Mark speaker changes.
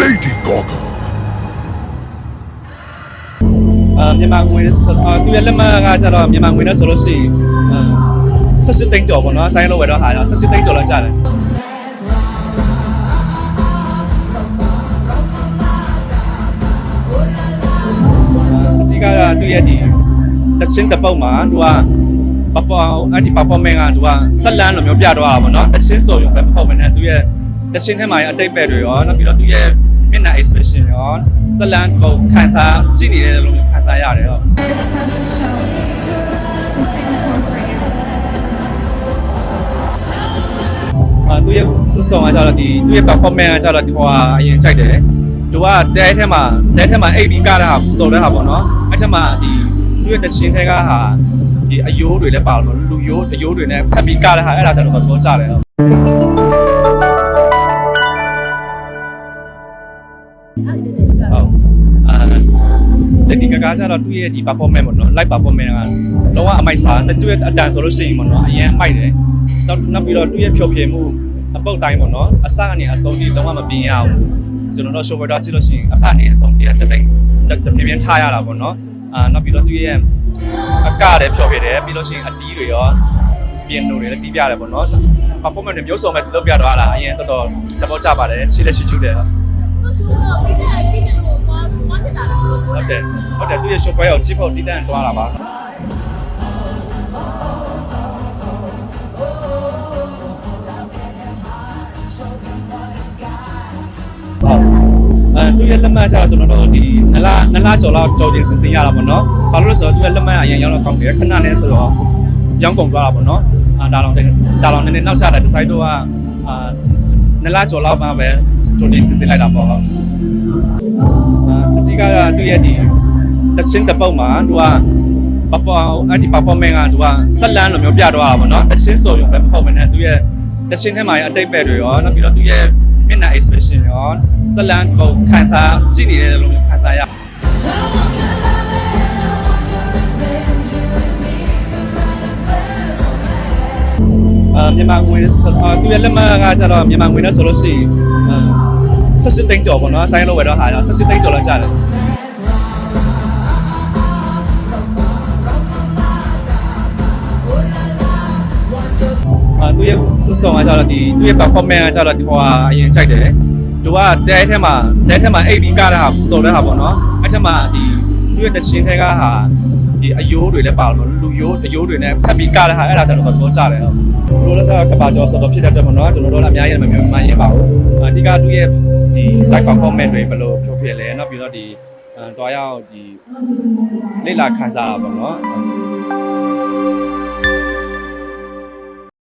Speaker 1: Lady Gaga.
Speaker 2: အာမြန်မာငွေဆိုအာသူရဲ့လက်မှတ်ကကျတော့မြန်မာငွေနဲ့ဆိုလို့ရှိရင်အာ18သိန်းကျော်ပေါ့နော်ဆိုင်းလို့ဝယ်တော့ဟာတော့18သိန်းကျော်လောက်ကျတယ်အဓိကကသူရဲ့ဒီတချင်းတစ်ပုတ်မှာသူကပပအဲ့ဒီ performance ကသူကဆက်လန်းလိုမျိုးပြတော့တာပေါ့နော်တချင်းဆိုရုံပဲမဟုတ်ဘဲနဲ့သူရဲ့ တချင်းထဲမှာရအတိတ်ပဲတွေရောနောက်ပြီးတော့သူရဲ့မျက်နှာ expression ရောဆက်လန်းကိုခံစားကြည့်နေတယ်လို့မျိုးခံစားရတယ်ဟုတ်
Speaker 3: It's such a show to Singapore for you.
Speaker 2: အာသူရဲ့ဥဆောင်ကကြတော့ဒီသူရဲ့ performance ကကြတော့ဒီဟိုဟာအရင်ကြိုက်တယ်သူကတဲထဲမှာတဲထဲမှာအိပ်ပြီးကတာဆိုတဲ့ဟာပေါ့နော်အဲ့ထက်မှာဒီသူရဲ့တချင်းထဲကဟာဒီအယိုးတွေလည်းပါလို့လူယိုးအယိုးတွေနဲ့ဖက်ပြီးကတဲ့ဟာအဲ့ဒါတော့တော့ကြတယ် လက်ဒီကကားကြတော့သူ့ရဲ့ဒီ performance ပေါ့နော် live performance ကလုံးဝအမိုက်စားသူ့ရဲ့အတန်ဆိုလို့ရှိရင်ပေါ့နော်အရင်အမိုက်တယ်နောက်နောက်ပြီးတော့သူ့ရဲ့ဖြောဖြေမှုအပုတ်တိုင်းပေါ့နော်အစကနေအဆုံးထိလုံးဝမပြင်ရဘူးကျွန်တော်တို့ show တာကြည့်လို့ရှိရင်အစနေအဆုံးထိတက်တိုင်းတပြင်းပြင်းထားရတာပေါ့နော်အာနောက်ပြီးတော့သူ့ရဲ့အကလည်းဖြောဖြေတယ်ပြီးလို့ရှိရင်အတီးတွေရောပြင်နိုတွေလည်းတီးပြတယ်ပေါ့နော် performance တွေမျိုးစုံပဲလုပ်ပြတော့လာအရင်တော်တော်သဘောကျပါတယ်ရှိလက်ရှိချူတယ် သူ့ရှုံးတော့
Speaker 4: ဒီတဲ့အကြည့်ကြလို့ဘာဘာဖြစ်တာလဲဘယ်လိုပြော
Speaker 2: ဟုတ်တယ်ဟုတ်တယ်သူရဲ့ show ပွဲကိုချစ်ဖို့တိတန့်သွားတာပါအဲသူရဲ့လက်မှတ်ချကျွန်တော်တို့ဒီနလားနလားကျော်လောက်ကြော်တင်စစ်စင်းရတာပေါ့နော်။ဘာလို့လဲဆိုတော့သူရဲ့လက်မှတ်အရင်ရောက်တော့ကောင်းတယ်ခဏနဲ့ဆိုတော့ရောင်းကုန်သွားတာပေါ့နော်။အာဒါတော့ဒါတော့နည်းနည်းနောက်ကျတာဒီဇိုင်းတော့ကအာနလားကျော်လောက်မှပဲ တင်စစ်စင်လိုက်တာပေါ့ဟုတ်။အာအဓိကကသူရဲ့ဒီတချင်းတစ်ပုတ်မှာသူကပပအဲ့ဒီ performance ကသူကဆက်လန်းလိုမျိုးပြတော့တာပေါ့နော်။တချင်းဆိုရုံပဲမဟုတ်ဘဲနဲ့သူရဲ့တချင်းထဲမှာရအတိတ်ပဲတွေရောနောက်ပြီးတော့သူရဲ့မျက်နှာ expression ရောဆက်လန်းကိုခံစားကြည့်နေတယ်လို့မျိုးခံစားရအာမြန်မာငွေဆိုအာသူရဲ့လက်မှတ်ကကျတော့မြန်မာငွေနဲ့ဆိုလို့ရှိရင်အာ 18သိန်းကျော်ပေါ့နော်ဆိုင်းလို့ဝယ်တော့ဟာတော့18သိန်းကျော်လောက်ကျတယ်အာသူရဲ့ဥဆောင်ကကျတော့ဒီသူရဲ့ performance ကကျတော့ဒီဟိုဟာအရင်ကြိုက်တယ်သူကတဲထဲမှာတဲထဲမှာအိပ်ပြီးကတာဆိုတဲ့ဟာပေါ့နော်အဲ့ထက်မှာဒီသူရဲ့တချင်းထဲကဟာ ဒီအယိုးတွေလည်းပါလို့လူယိုးအယိုးတွေနဲ့ဖက်ပြီးကတဲ့ဟာအဲ့ဒါတော့တော့ကြတယ်ဟုတ်ဘလိုလဲကကပါကျော်ဆိုတော့ဖြစ်တတ်တယ်ပေါ့နော်ကျွန်တော်တို့လည်းအများကြီးမမျိုးမှန်ရင်ပါဘူးအဓိကသူရဲ့ဒီ live performance တွေဘယ်လိုဖြိုးဖြစ်လဲနောက်ပြီးတော့ဒီအဲတွားရောက်ဒီလိလာခန်းစားတာပေါ့နော်